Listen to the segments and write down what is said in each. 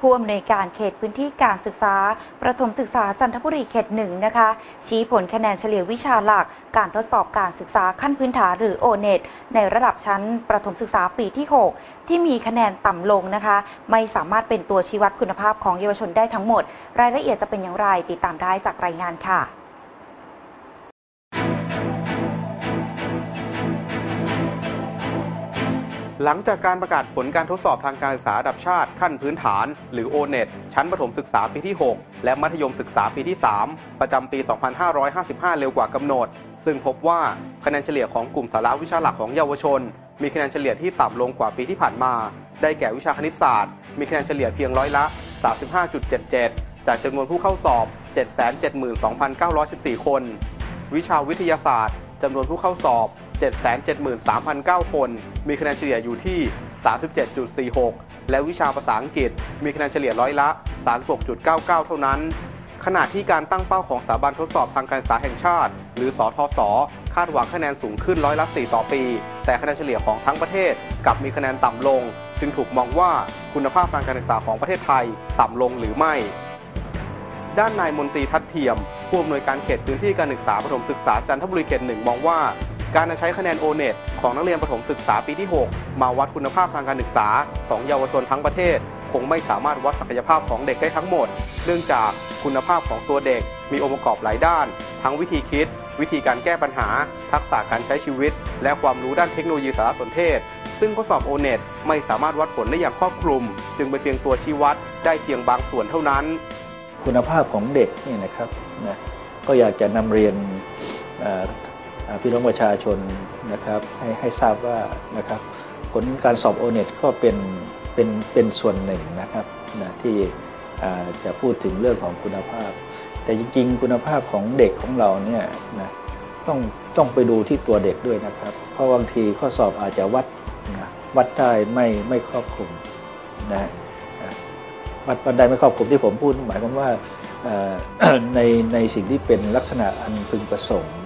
ผู้อำนวยการเขตพื้นที่การศึกษา ประถมศึกษาจันทบุรีเขตหนึ่งนะคะ ชี้ผลคะแนนเฉลี่ยวิชาหลัก การทดสอบการศึกษาขั้นพื้นฐานหรือโอเน็ตในระดับชั้นประถมศึกษาปีที่ 6 ที่มีคะแนนต่ำลงนะคะ ไม่สามารถเป็นตัวชี้วัดคุณภาพของเยาวชนได้ทั้งหมด รายละเอียดจะเป็นอย่างไรติดตามได้จากรายงานค่ะ หลังจากการประกาศผลการทดสอบทางการศึกษาระดับชาติขั้นพื้นฐาน หรือ O-NET ชั้นประถมศึกษาปีที่ 6 และมัธยมศึกษาปีที่ 3 ประจำปี 2555 เร็วกว่ากำหนด ซึ่งพบว่าคะแนนเฉลี่ยของกลุ่มสาระวิชาหลักของเยาวชน มีคะแนนเฉลี่ยที่ต่ำลงกว่าปีที่ผ่านมา ได้แก่วิชาคณิตศาสตร์ มีคะแนนเฉลี่ยเพียงร้อยละ 35.77 จากจำนวนผู้เข้าสอบ 772,914 คน วิชาวิทยาศาสตร์จำนวนผู้เข้าสอบ 773,009 คน มีคะแนนเฉลี่ยอยู่ที่ 37.46 และวิชาภาษาอังกฤษ มีคะแนนเฉลี่ยร้อยละ 36.99 เท่านั้น ขณะที่การตั้งเป้าของสถาบันทดสอบทางการศึกษาแห่งชาติ หรือสอทศคาดหวังคะแนนสูงขึ้นร้อยละ 4 ต่อปี แต่คะแนนเฉลี่ยของทั้งประเทศกลับมีคะแนนต่ำลง จึงถูกมองว่าคุณภาพทางการศึกษาของประเทศไทยต่ำลงหรือไม่ ด้านนายมนตรีทัดเทียมผู้อำนวยการเขตพื้นที่การศึกษาประถมศึกษาจันทบุรีเขตหนึ่งมองว่า การใช้คะแนนโอเน็ตของนักเรียนประถมศึกษาปีที่ 6 มาวัดคุณภาพทางการศึกษาของเยาวชนทั้งประเทศ คงไม่สามารถวัดศักยภาพของเด็กได้ทั้งหมด เนื่องจากคุณภาพของตัวเด็กมีองค์ประกอบหลายด้าน ทั้งวิธีคิด วิธีการแก้ปัญหา ทักษะการใช้ชีวิต และความรู้ด้านเทคโนโลยีสารสนเทศ ซึ่งข้อสอบโอเน็ตไม่สามารถวัดผลได้อย่างครอบคลุม จึงเป็นเพียงตัวชี้วัดได้เพียงบางส่วนเท่านั้น คุณภาพของเด็กนี่นะครับนะก็อยากจะนำเรียน พี่น้องประชาชนนะครับให้ให้ทราบว่านะครับผลการสอบโอเน็ตก็เป็นเป็นเป็นส่วนหนึ่งนะครับนะที่จะพูดถึงเรื่องของคุณภาพ แต่จริงๆ คุณภาพของเด็กของเราเนี่ยนะต้องต้องไปดูที่ตัวเด็กด้วยนะครับ เพราะบางทีข้อสอบอาจจะวัดนะวัดได้ไม่ไม่ครอบคลุมนะวัดวัดได้ไม่ครอบคลุมที่ผมพูดหมายความว่าในในสิ่งที่เป็นลักษณะอันพึงประสงค์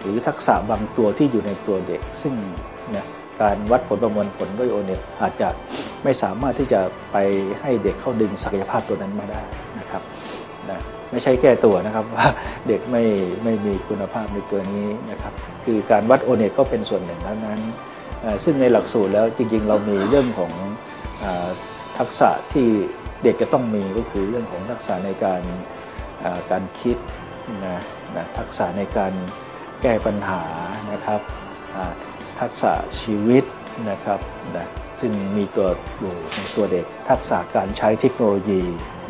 หรือทักษะบางตัวที่อยู่ในตัวเด็ก ซึ่งนะการวัดผลประมวลผลด้วยโอเน็ตอาจจะไม่สามารถที่จะไปให้เด็กเข้าดึงศักยภาพตัวนั้นมาได้นะครับนะไม่ใช่แก้ตัวนะครับว่าเด็กไม่ไม่มีคุณภาพในตัวนี้นะครับคือการวัดโอเน็ตก็เป็นส่วนหนึ่งเท่านั้น ซึ่งในหลักสูตรแล้วจริงๆ เรามีเรื่องของอทักษะที่เด็กจะต้องมีก็คือเรื่องของทักษะในการการคิดนะนะทักษะในการ แก้ปัญหานะครับทักษะชีวิตนะครับนะซึ่งมีตัวอยู่ในตัวเด็กทักษะการใช้เทคโนโลยี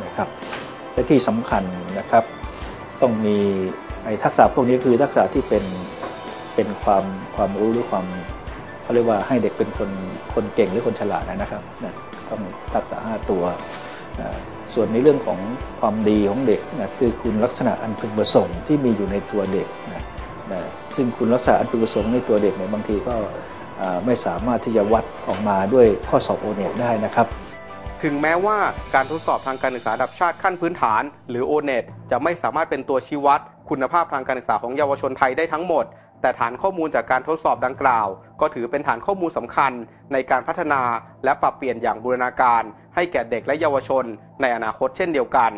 นะครับและที่สำคัญนะครับ ต้องมีไอ้ทักษะพวกนี้คือทักษะที่เป็นเป็นความความรู้หรือความเขาเรียกว่าให้เด็กเป็นคนคนเก่งหรือคนฉลาดนะครับนะต้องทักษะ 5 ตัวนะส่วนในเรื่องของความดีของเด็กนะคือคุณลักษณะอันพึงประสงค์ที่มีอยู่ในตัวเด็กนะ นะซึ่งคุณลักษณะอันพึงประสงค์ในตัวเด็กเนี่ยบางทีก็อ่าไม่สามารถที่จะวัดออกมาด้วยข้อสอบโอเน็ตได้นะครับ ถึงแม้ว่าการทดสอบทางการศึกษาระดับชาติขั้นพื้นฐาน หรือ O-NET จะไม่สามารถเป็นตัวชี้วัด คุณภาพทางการศึกษาของเยาวชนไทยได้ทั้งหมด แต่ฐานข้อมูลจากการทดสอบดังกล่าว ก็ถือเป็นฐานข้อมูลสำคัญ ในการพัฒนาและปรับเปลี่ยนอย่างบูรณาการ ให้แก่เด็กและเยาวชน ในอนาคตเช่นเดียวกัน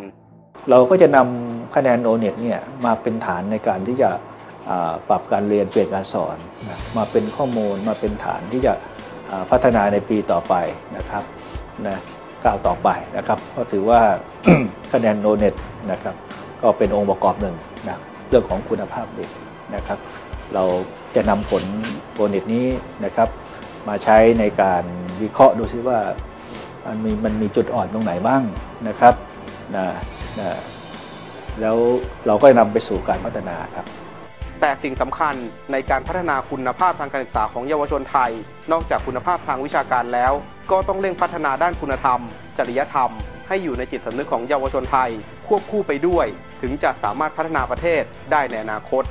เราก็จะนำคะแนนโอเน็ตเนี่ยมาเป็นฐานในการที่จะอ่า ปรับการเรียนเปลี่ยนการสอนมาเป็นข้อมูลมาเป็นฐานที่จะพัฒนาในปีต่อไปนะครับนะก้าวต่อไปนะครับก็ถือว่าคะแนนโอเน็ตนะครับก็เป็นองค์ประกอบหนึ่งนะเรื่องของคุณภาพเด็กนะครับ เราจะนำผลโอเน็ตนี้นะครับ มาใช้ในการวิเคราะห์ดูซิว่ามันมีมันมีจุดอ่อนตรงไหนบ้างนะครับนะนะแล้วเราก็จะนำไปสู่การพัฒนาครับ แต่สิ่งสำคัญในการพัฒนาคุณภาพทางการศึกษาของเยาวชนไทย นอกจากคุณภาพทางวิชาการแล้ว ก็ต้องเร่งพัฒนาด้านคุณธรรม จริยธรรม ให้อยู่ในจิตสำนึกของเยาวชนไทย ควบคู่ไปด้วย ถึงจะสามารถพัฒนาประเทศได้ในอนาคต